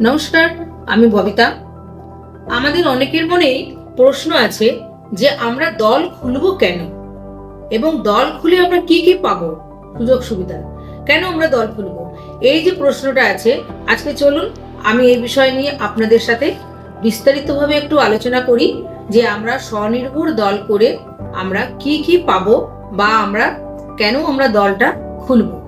নমস্কার, আমি ববিতা। আমাদের অনেকের মনেই প্রশ্ন আছে যে আমরা দল খুলবো কেন? এবং দল খুলে আমরা কি কি পাবো? সুযোগ সুবিধা। কেন আমরা দল খুলবো? এই যে প্রশ্নটা আছে, আজকে চলুন আমি এই বিষয় নিয়ে আপনাদের সাথে বিস্তারিতভাবে একটু আলোচনা করি যে আমরা স্বনির্ভর দল করে আমরা কি কি পাবো বা আমরা কেন আমরা দলটা খুলবো।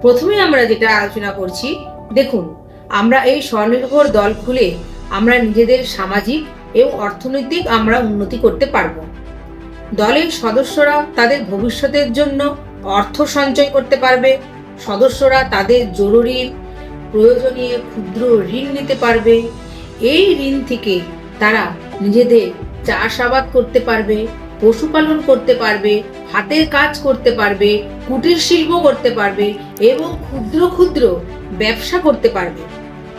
প্রথমে আমরা যেটা আলোচনা করছি, দেখুন আমরা এই স্বনির্ভর দল খুলে আমরা নিজেদের সামাজিক এবং অর্থনৈতিক আমরা উন্নতি করতে পারব। দলের সদস্যরা তাদের ভবিষ্যতের জন্য অর্থ সঞ্চয় করতে পারবে, সদস্যরা তাদের জরুরি, প্রয়োজনীয় ক্ষুদ্র ঋণ নিতে পারবে। এই ঋণ থেকে তারা নিজেদের চাষাবাদ করতে পারবে, পশুপালন করতে পারবে, হাতের কাজ করতে পারবে, কুটির শিল্প করতে পারবে এবং ক্ষুদ্র ক্ষুদ্র ব্যবসা করতে পারবে।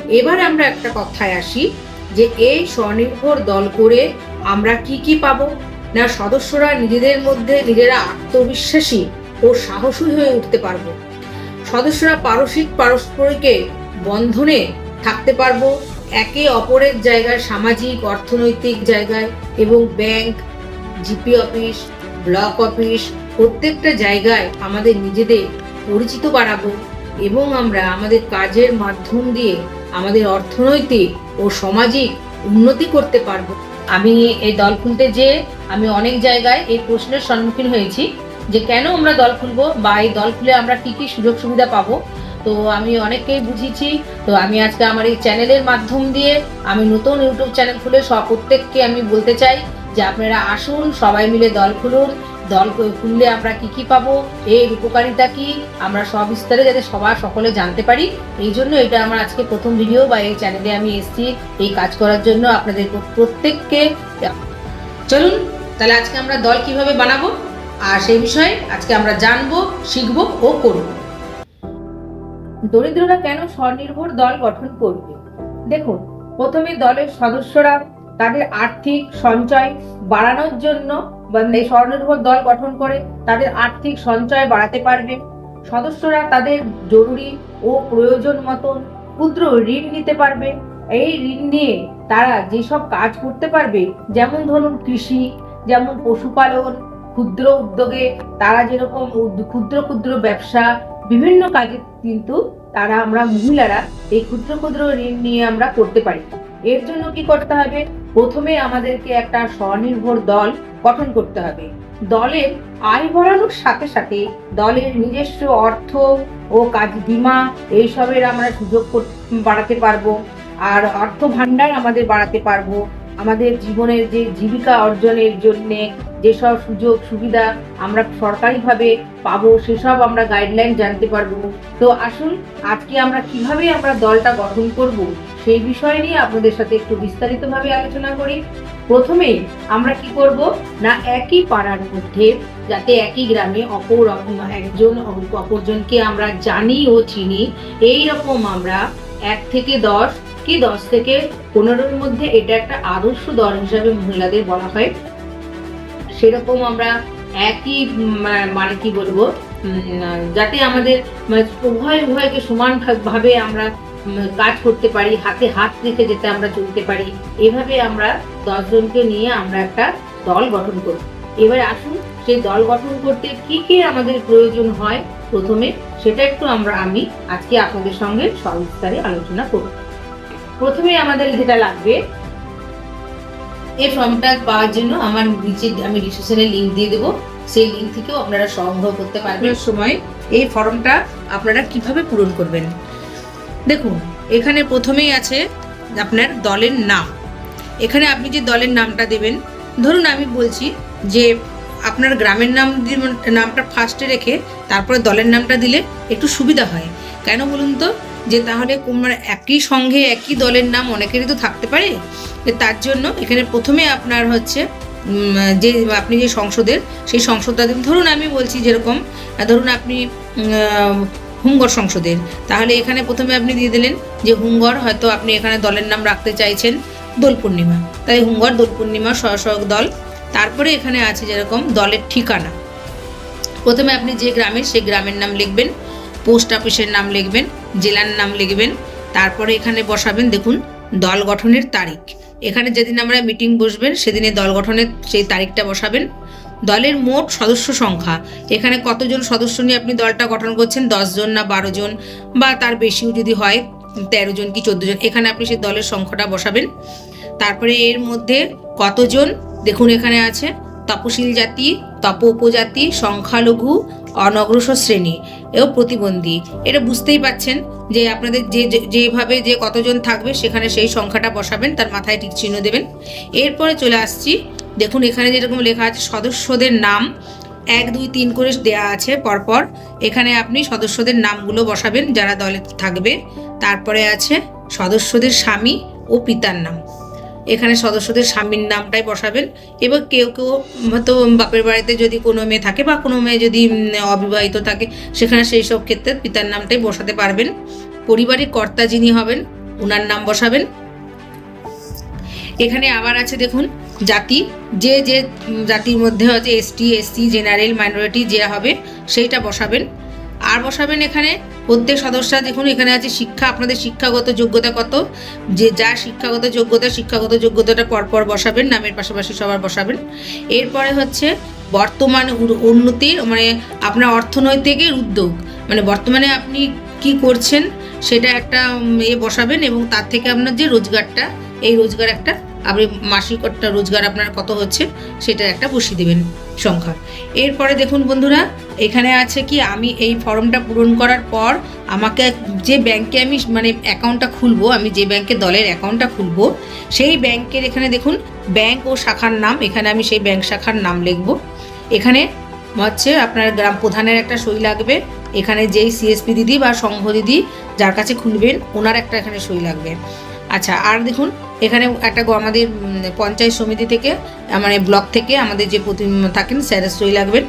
এবার আমরা একটা কথায় আসি যে এই স্বনির্ভর দল করে আমরা কি কি পাব? না সদস্যরা নিজেদের মধ্যে নিজেরা আত্মবিশ্বাসী ও সাহসী হয়ে উঠতে পারব? সদস্যরা পারসিক পারস্পরিকে বন্ধনে থাকতে পারব, একে অপরের জায়গায় সামাজিক, অর্থনৈতিক জায়গায় এবং bank, GP office, block office, প্রত্যেকটা জায়গায় আমাদের নিজেদের পরিচিত বাড়াবো এবং আমরা আমাদের কাজের মাধ্যম দিয়ে আমাদের অর্থনৈতিক ও সামাজিক উন্নতি করতে পারব। আমি এই দল খুলতে যে আমি অনেক জায়গায় এই প্রশ্নের সম্মুখীন হয়েছি যে কেন আমরা দল খুলবো বা এই দল খুলে আমরা কি কি সুযোগ সুবিধা পাবো। তো আমি অনেককেই বুঝিয়েছি। তো আমি আজকে আমার এই চ্যানেলের মাধ্যম দিয়ে আমি নতুন ইউটিউব চ্যানেল খুলে সব প্রত্যেককে আমি বলতে চাই যে আপনারা আসুন, সবাই মিলে দল খুলুন। দল খুললে আমরা কি কি পাবো? এর উপকারিতা কি? আমরা সব সবিস্তারে যাতে সবার সকলে জানতে পারি। এই জন্য এটা আমার আজকে প্রথম ভিডিও বা এই চ্যানেলে আমি এসেছি এই কাজ করার জন্য আপনাদের প্রত্যেককে। চলুন, তাহলে আজকে আমরা দল কীভাবে বানাবো? আর সেই বিষয়ে আজকে আমরা জানব, শিখব ও করব। দরিদ্ররা কেন স্বনির্ভর দল গঠন করবে? দেখুন, প্রথমে দলের সদস্যরা তাদের আর্থিক সঞ্চয় বাড়ানোর জন্য এই স্বনির্ভর দল গঠন করে, তাদের আর্থিক সঞ্চয় বাড়াতে পারবে। সদস্যরা তাদের জরুরি ও প্রয়োজন মতন ক্ষুদ্র ঋণ নিতে পারবে। এই ঋণ নিয়ে তারা যেসব কাজ করতে পারবে, যেমন ধরুন কৃষি, যেমন পশুপালন, ক্ষুদ্র উদ্যোগে তারা যেরকম ক্ষুদ্র ক্ষুদ্র ব্যবসা, বিভিন্ন কাজে কিন্তু তারা আমরা মহিলারা এই ক্ষুদ্র ক্ষুদ্র ঋণ নিয়ে আমরা করতে পারি। এর জন্য কি করতে হবে? প্রথমে আমাদেরকে একটা স্বনির্ভর দল গঠন করতে হবে। দলের আয় বাড়ানোর সাথে সাথে দলের নিজস্ব অর্থ ও কাজ বিমা এইসবের আমরা সুযোগ বাড়াতে পারব। আর অর্থ ভান্ডার আমাদের বাড়াতে পারব। আমাদের জীবনের যে জীবিকা অর্জনের জন্যে যেসব সুযোগ সুবিধা আমরা সরকারিভাবে পাবো, সেসব আমরা গাইডলাইন জানতে পারব। তো আসুন, আজকে আমরা কীভাবে আমরা দলটা গঠন করব সেই বিষয় নিয়ে আপনাদের সাথে একটু বিস্তারিতভাবে আলোচনা করি। প্রথমেই আমরা কি করব? না একই পাড়ার মধ্যে যাতে একই গ্রামে অপর একজন অপরজনকে আমরা জানি ও চিনি, এই রকম আমরা এক থেকে দশ কি দশ থেকে পনেরোর মধ্যে এটা একটা আদর্শ দল হিসাবে মহিলাদের বলা হয়। সেরকম আমরা একই মানে কি বলব? যাতে আমাদের উভয় উভয়কে সমান ভা- ভাবে আমরা কাজ করতে পারি, হাতে হাত রেখে যেতে আমরা চলতে পারি, এভাবে আমরা দশজনকে নিয়ে আমরা একটা দল গঠন করি। এবার আসুন, সেই দল গঠন করতে কি কি আমাদের প্রয়োজন হয় প্রথমে, সেটা একটু আমরা, আমি আজকে আপনাদের সঙ্গে সবিস্তারে আলোচনা করব। প্রথমে আমাদের যেটা লাগবে এই ফর্মটা পাওয়ার জন্য আমার নিচে আমি ডিসক্রিপশনে লিঙ্ক দিয়ে দেবো। সেই লিঙ্ক থেকেও আপনারা সংগ্রহ করতে পারবেন। সময়, এই ফর্মটা আপনারা কীভাবে পূরণ করবেন? দেখুন, এখানে প্রথমেই আছে আপনার দলের নাম। এখানে আপনি যে দলের নামটা দেবেন, ধরুন আমি বলছি যে আপনার গ্রামের নাম নামটা ফার্স্টে রেখে তারপরে দলের নামটা দিলে একটু সুবিধা হয়। কেন বলুন তো? যে তাহলে কোন- একই সঙ্গে একই দলের নাম অনেকেরই তো থাকতে পারে। তার জন্য এখানে প্রথমে আপনার হচ্ছে যে আপনি যে সংসদের, সেই সংসদটা। ধরুন আমি বলছি যেরকম, ধরুন আপনি হুঙ্গর সংসদের। তাহলে এখানে প্রথমে আপনি দিয়ে দিলেন যে হুঙ্গর হয়তো আপনি এখানে দলের নাম রাখতে চাইছেন, দোল পূর্ণিমা। তাই হুঙ্গর, দোল পূর্ণিমা স্বসহক দল। তারপরে এখানে আছে যেরকম দলের ঠিকানা। প্রথমে আপনি যে গ্রামের সেই গ্রামের নাম লিখবেন, পোস্ট অফিসের নাম লিখবেন, জেলার নাম লিখবেন, তারপরে এখানে বসাবেন, দেখুন, দল গঠনের তারিখ। এখানে যেদিন আমরা মিটিং বসবেন সেদিনে দল গঠনের সেই তারিখটা বসাবেন। দলের মোট সদস্য সংখ্যা। এখানে কতজন সদস্য নিয়ে আপনি দলটা গঠন করছেন? জন না বারো জন বা তার বেশিও যদি হয় তেরো জন কি চোদ্দ জন এখানে আপনি সেই দলের সংখ্যাটা বসাবেন। তারপরে এর মধ্যে কতজন? দেখুন এখানে আছে, তপশিল জাতি, তপ উপজাতি, সংখ্যালঘু, অনগ্রসর শ্রেণি এবং প্রতিবন্ধী। এটা বুঝতেই পাচ্ছেন যে আপনাদের যে, যেভাবে যে কতজন থাকবে, সেখানে সেই সংখ্যাটা বসাবেন, তার মাথায় টিক চিহ্ন দেবেন। এরপরে চলে আসছি দেখুন, এখানে যেরকম লেখা আছে, সদস্যদের নাম এক, দুই, তিন করে দেয়া আছে পরপর। এখানে আপনি সদস্যদের নামগুলো বসাবেন, যারা দলে থাকবে। তারপরে আছে সদস্যদের স্বামী ও পিতার নাম। এখানে সদস্যদের স্বামীর নামটাই বসাবেন। এবং কেউ কেউ হয়তো বাপের বাড়িতে যদি কোনো মেয়ে থাকে বা কোনো মেয়ে যদি অবিবাহিত থাকে, সেখানে সেই সব ক্ষেত্রে পিতার নামটাই বসাতে পারবেন। পরিবারের কর্তা যিনি হবেন ওনার নাম বসাবেন। এখানে আবার আছে দেখুন, জাতি। যে যে জাতির মধ্যে হচ্ছে এসটি এসসি জেনারেল মাইনরিটি যে হবে, সেইটা বসাবেন। আর বসাবেন এখানে প্রত্যেক সদস্য দেখুন, এখানে আছে শিক্ষা, আপনাদের শিক্ষাগত যোগ্যতা কত? যে, যা শিক্ষাগত যোগ্যতা, শিক্ষাগত যোগ্যতাটা পরপর বসাবেন, নামের পাশাপাশি সবার বসাবেন। এরপরে হচ্ছে বর্তমান উন্নতির মানে আপনার অর্থনৈতিকের উদ্যোগ। মানে বর্তমানে আপনি কি করছেন, সেটা একটা এ বসাবেন এবং তার থেকে আপনার যে রোজগারটা, এই রোজগার একটা আপনি মাসিক একটা রোজগার আপনার কত হচ্ছে, সেটা একটা বসিয়ে দেবেন সংখ্যা। এরপরে দেখুন বন্ধুরা, এখানে আছে কি, আমি এই ফর্মটা পূরণ করার পর আমাকে যে ব্যাংকে আমি মানে অ্যাকাউন্টটা খুলবো, আমি যে ব্যাংকে দলের অ্যাকাউন্টটা খুলবো, সেই ব্যাংকের এখানে দেখুন, ব্যাংক ও শাখার নাম, এখানে আমি সেই ব্যাংক শাখার নাম লিখব। এখানে হচ্ছে আপনার গ্রাম প্রধানের একটা সই লাগবে, এখানে যেই সিএসপি দিদি বা সংঘ দিদি যার কাছে খুলবেন, ওনার একটা এখানে সই লাগবে। আচ্ছা আর দেখুন, এখানে একটা আমাদের পঞ্চায়েত সমিতি থেকে মানে ব্লক থেকে আমাদের যে প্রতি থাকেন স্যারের সই লাগবেন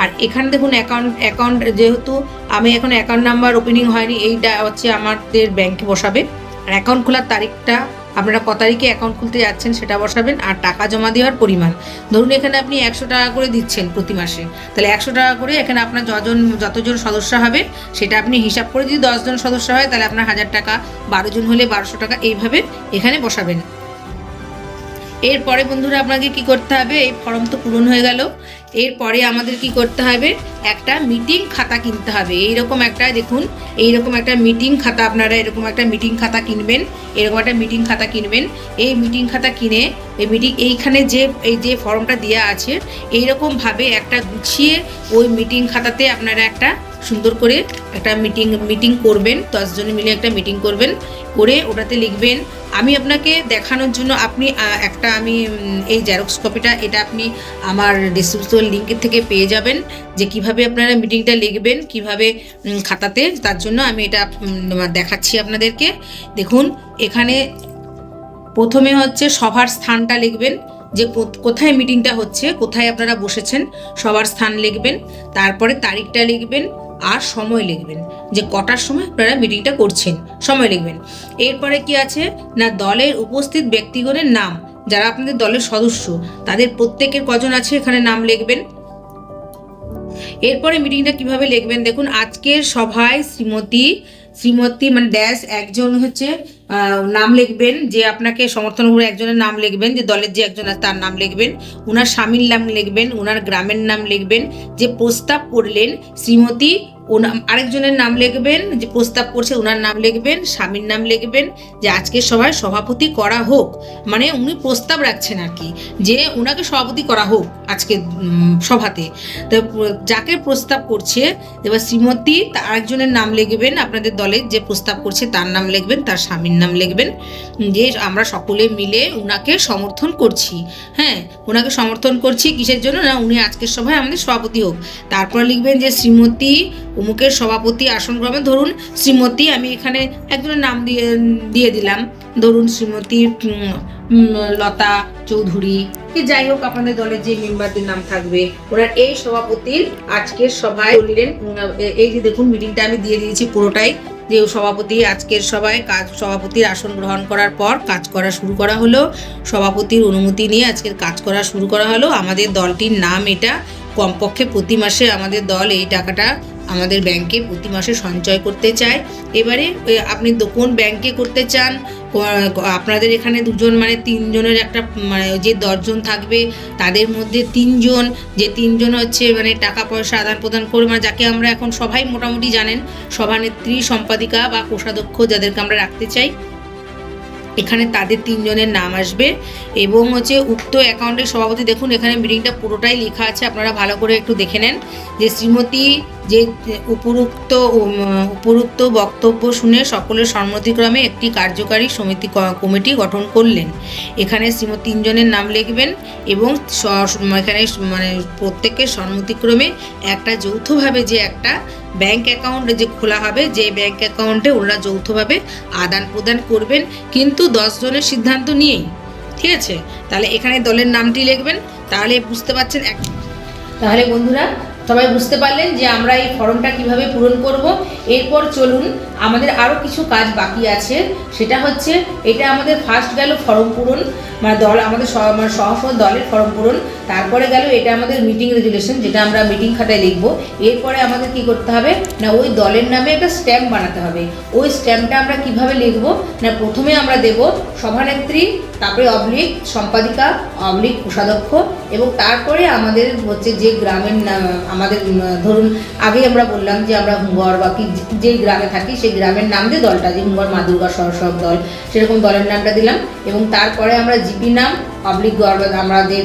আর এখানে দেখুন অ্যাকাউন্ট অ্যাকাউন্ট যেহেতু আমি এখন অ্যাকাউন্ট নাম্বার ওপেনিং হয়নি, এইটা হচ্ছে আমাদের ব্যাংকে বসাবে। আর অ্যাকাউন্ট খোলার তারিখটা আপনারা ক তারিখে অ্যাকাউন্ট খুলতে যাচ্ছেন সেটা বসাবেন আর টাকা জমা দেওয়ার পরিমাণ। ধরুন এখানে আপনি একশো টাকা করে দিচ্ছেন প্রতি মাসে। তাহলে একশো টাকা করে এখানে আপনার যজন, যতজন সদস্য হবে, সেটা আপনি হিসাব করে যদি দশজন সদস্য হয়, তাহলে আপনার হাজার টাকা, বারো জন হলে বারোশো টাকা এইভাবে এখানে বসাবেন। এরপরে বন্ধুরা আপনাকে কি করতে হবে? এই ফর্ম তো পূরণ হয়ে গেল। এরপরে আমাদের কি করতে হবে? একটা মিটিং খাতা কিনতে হবে। এইরকম একটা, দেখুন, এইরকম একটা মিটিং খাতা আপনারা এরকম একটা মিটিং খাতা কিনবেন। এরকম একটা মিটিং খাতা কিনবেন। এই মিটিং খাতা কিনে, এই মিটিং এইখানে যে, এই যে ফর্মটা দেওয়া আছে, এইরকমভাবে একটা গুছিয়ে ওই মিটিং খাতাতে আপনারা একটা সুন্দর করে একটা মিটিং মিটিং করবেন। দশজন মিলে একটা মিটিং করবেন। করে ওটাতে লিখবেন, আমি আপনাকে দেখানোর জন্য আপনি একটা আমি এই জেরক্স কপিটা এটা আপনি আমার ডিসক্রিপশন লিঙ্কের থেকে পেয়ে যাবেন। যে কীভাবে আপনারা মিটিংটা লিখবেন, কীভাবে খাতাতে, তার জন্য আমি এটা দেখাচ্ছি আপনাদেরকে। দেখুন, এখানে প্রথমে হচ্ছে সভার স্থানটা লিখবেন, যে কোথায় মিটিংটা হচ্ছে, কোথায় আপনারা বসেছেন সবার স্থান লিখবেন। তারপরে তারিখটা লিখবেন আর সময় লিখবেন। যে কটার সময় আপনারা মিটিংটা করছেন, সময় লিখবেন। এরপরে কি আছে? না, দলের উপস্থিত ব্যক্তিগণের নাম। যারা আপনাদের দলের সদস্য, তাদের প্রত্যেকের কজন আছে এখানে নাম লিখবেন? এরপরে মিটিংটা কীভাবে লিখবেন? দেখুন, আজকের সভায় শ্রীমতী শ্রীমতী মানে ড্যাশ একজন হচ্ছে নাম লিখবেন, যে আপনাকে সমর্থন করে একজনের নাম লিখবেন, যে দলের যে একজন আছে তার নাম লিখবেন ওনার স্বামীর নাম লিখবেন ওনার গ্রামের নাম লিখবেন, যে প্রস্তাব করলেন শ্রীমতী আরেকজনের নাম লিখবেন, যে প্রস্তাব করছে, ওনার নাম লিখবেন, স্বামীর নাম লিখবেন, যে আজকের সভায় সভাপতি করা হোক। মানে উনি প্রস্তাব রাখছেন আর কি, যে ওনাকে সভাপতি করা হোক আজকে সভাতে। তো যাকে প্রস্তাব করছে, এবার শ্রীমতী তার আরেকজনের নাম লিখবেন, আপনাদের দলের যে প্রস্তাব করছে, তার নাম লিখবেন, তার স্বামীর নাম লিখবেন, যে আমরা সকলে মিলে ওনাকে সমর্থন করছি। হ্যাঁ ওনাকে সমর্থন করছি কিসের জন্য? না, উনি আজকের সভায় আমাদের সভাপতি হোক। তারপর লিখবেন যে শ্রীমতী অমুকের সভাপতি আসন ক্রমে ধরুন, শ্রীমতী, আমি এখানে একজনের নাম দিয়ে দিয়ে দিলাম। ধরুন, শ্রীমতী লতা চৌধুরী। কি যাই হোক, আপনাদের দলের যে মেম্বারদের নাম থাকবে ওনার এই সভাপতির আজকের সভায় বললেন এই যে দেখুন মিটিংটা আমি দিয়ে দিয়েছি পুরোটাই, যে সভাপতি আজকের সভায় কাজ, সভাপতির আসন গ্রহণ করার পর কাজ করা শুরু করা হলো। সভাপতির অনুমতি নিয়ে আজকের কাজ করা শুরু করা হলো। আমাদের দলটির নাম এটা কমপক্ষে প্রতি মাসে আমাদের দল এই টাকাটা আমাদের ব্যাংকে প্রতি মাসে সঞ্চয় করতে চায়। এবারে আপনি কোন ব্যাংকে করতে চান আপনাদের এখানে দুজন মানে তিনজনের একটা মানে যে দশজন থাকবে, তাদের মধ্যে তিনজন, যে তিনজন হচ্ছে মানে টাকা পয়সা আদান প্রদান করে মানে যাকে আমরা এখন সবাই মোটামুটি জানেন, সভানেত্রী, সম্পাদিকা বা কোষাধ্যক্ষ যাদেরকে আমরা রাখতে চাই, এখানে তাদের তিনজনের নাম আসবে। এবং হচ্ছে উক্ত অ্যাকাউন্টের সভাপতি, দেখুন এখানে মিটিংটা পুরোটাই লেখা আছে, আপনারা ভালো করে একটু দেখে নেন যে শ্রীমতী যে উপরুক্ত উপরুক্ত বক্তব্য শুনে সকলের সম্মতিক্রমে একটি কার্যকারী সমিতি কমিটি গঠন করলেন। এখানে শ্রীমতী তিনজনের নাম লিখবেন এবং এখানে মানে প্রত্যেকের সম্মতিক্রমে একটা যৌথভাবে যে একটা ব্যাংক অ্যাকাউন্ট যে খোলা হবে, যে ব্যাংক অ্যাকাউন্টে ওনারা যৌথভাবে আদান প্রদান করবেন। কিন্তু দশ জনের সিদ্ধান্ত নিয়েই, ঠিক আছে? তাহলে এখানে দলের নামটি লিখবেন, তাহলে বুঝতে পারছেন এক তাহলে বন্ধুরা সবাই বুঝতে পারলেন যে আমরা এই ফর্মটা কীভাবে পূরণ করব। এরপর চলুন, আমাদের আরও কিছু কাজ বাকি আছে। সেটা হচ্ছে, এটা আমাদের ফার্স্ট গেল ফর্ম পূরণ মানে দল, আমাদের মানে সহ সহ দলের ফর্ম পূরণ। তারপরে গেল এটা আমাদের মিটিং রেজুলেশন যেটা আমরা মিটিং খাতায় লিখব। এরপরে আমাদের কি করতে হবে? না, ওই দলের নামে একটা স্ট্যাম্প বানাতে হবে। ওই স্ট্যাম্পটা আমরা কীভাবে লিখব? না, প্রথমে আমরা দেব সভানেত্রী তারপরে অবলিক সম্পাদিকা অবলিক কোষাধ্যক্ষ এবং তারপরে আমাদের হচ্ছে যে গ্রামের আমাদের ধরুন আগে আমরা বললাম যে আমরা হুঙ্গর বা কি যেই গ্রামে থাকি সেই গ্রামের নাম দিয়ে দলটা, যে হুঙ্গর মা দুর্গা সরসব দল, সেরকম দলের নামটা দিলাম এবং তারপরে আমরা জিপি নাম পাবলিক আমাদের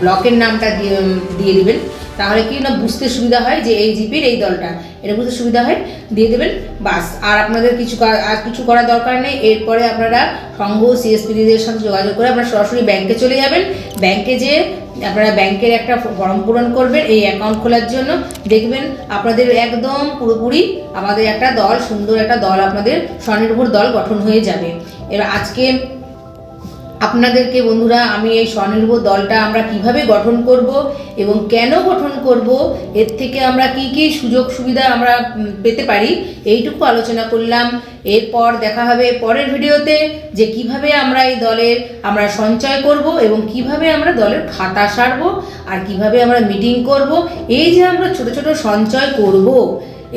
ব্লকের নামটা দিয়ে দিয়ে দেবেন। তাহলে কি না বুঝতে সুবিধা হয় যে এই জিপির এই দলটা। এটা বুঝতে সুবিধা হয়। দিয়ে দেবেন, বাস। আর আপনাদের কিছু আর কিছু করার দরকার নেই। এরপরে আপনারা সংঘ সিএসপিদের সাথে যোগাযোগ করে আপনারা সরাসরি ব্যাংকে চলে যাবেন। ব্যাংকে যে আপনারা ব্যাংকের একটা ফর্ম পূরণ করবেন এই অ্যাকাউন্ট খোলার জন্য। দেখবেন আপনাদের একদম পুরোপুরি আমাদের একটা দল, সুন্দর একটা দল আপনাদের স্বনির্ভর দল গঠন হয়ে যাবে। এবার আজকে আপনাদেরকে বন্ধুরা, আমি এই স্বনির্ভর দলটা আমরা কীভাবে গঠন করব এবং কেন গঠন করব, এর থেকে আমরা কি কি সুযোগ সুবিধা আমরা পেতে পারি, এইটুকু আলোচনা করলাম। এরপর দেখা হবে পরের ভিডিওতে যে কীভাবে আমরা এই দলের আমরা সঞ্চয় করব এবং কীভাবে আমরা দলের খাতা সারবো আর কীভাবে আমরা মিটিং করব। এই যে আমরা ছোট ছোট সঞ্চয় করব,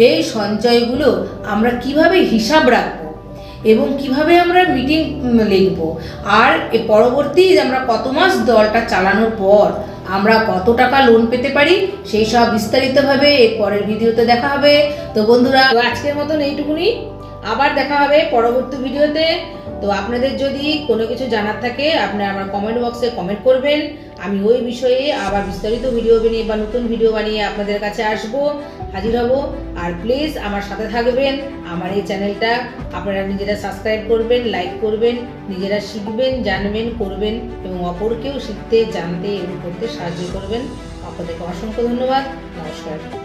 এই সঞ্চয়গুলো আমরা কীভাবে হিসাব রাখব এবং কীভাবে আমরা মিটিং লিখব? আর পরবর্তী আমরা কত মাস দলটা চালানোর পর আমরা কত টাকা লোন পেতে পারি, সেই সব বিস্তারিতভাবে এর পরের ভিডিওতে দেখা হবে। তো বন্ধুরা আজকের মতন এইটুকুনি। আবার দেখা হবে পরবর্তী ভিডিওতে তো। আপনাদের যদি কোনো কিছু জানার থাকে আপনারা আমার কমেন্ট বক্সে কমেন্ট করবেন। আমি ওই বিষয়ে আবার বিস্তারিত ভিডিও বানিয়ে বা নতুন ভিডিও বানিয়ে আপনাদের কাছে আসব। হাজির হব। আর প্লিজ আমার সাথে থাকবেন, আমার এই চ্যানেলটা। আপনারা নিজেরা সাবস্ক্রাইব করবেন লাইক করবেন, নিজেরা শিখবেন, জানবেন, করবেন এবং অপরকেও শিখতে, জানতে এবং করতে সাহায্য করবেন। আপনাদেরকে অসংখ্য ধন্যবাদ। নমস্কার।